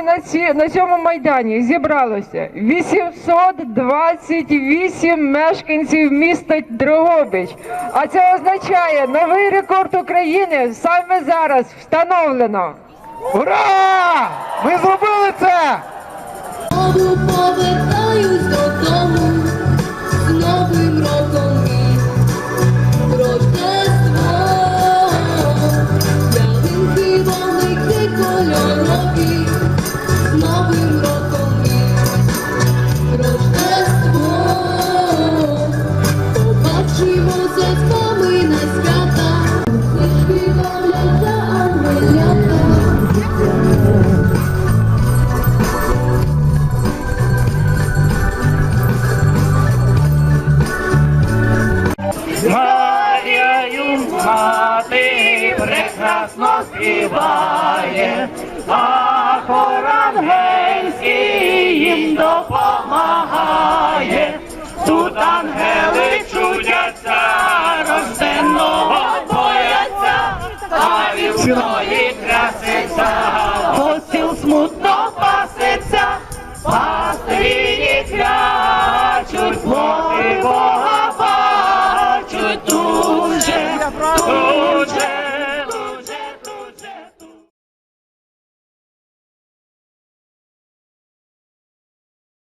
Сьогодні на, ці, на цьому майдані зібралося 828 мешканців міста Дрогобич. А це означає новий рекорд України саме зараз встановлено. Ура! Ми зробили це! Мати прекрасно співає, а хор ангельський їм допомагає. Тут ангели чудяться, рожденного бояться, а вівної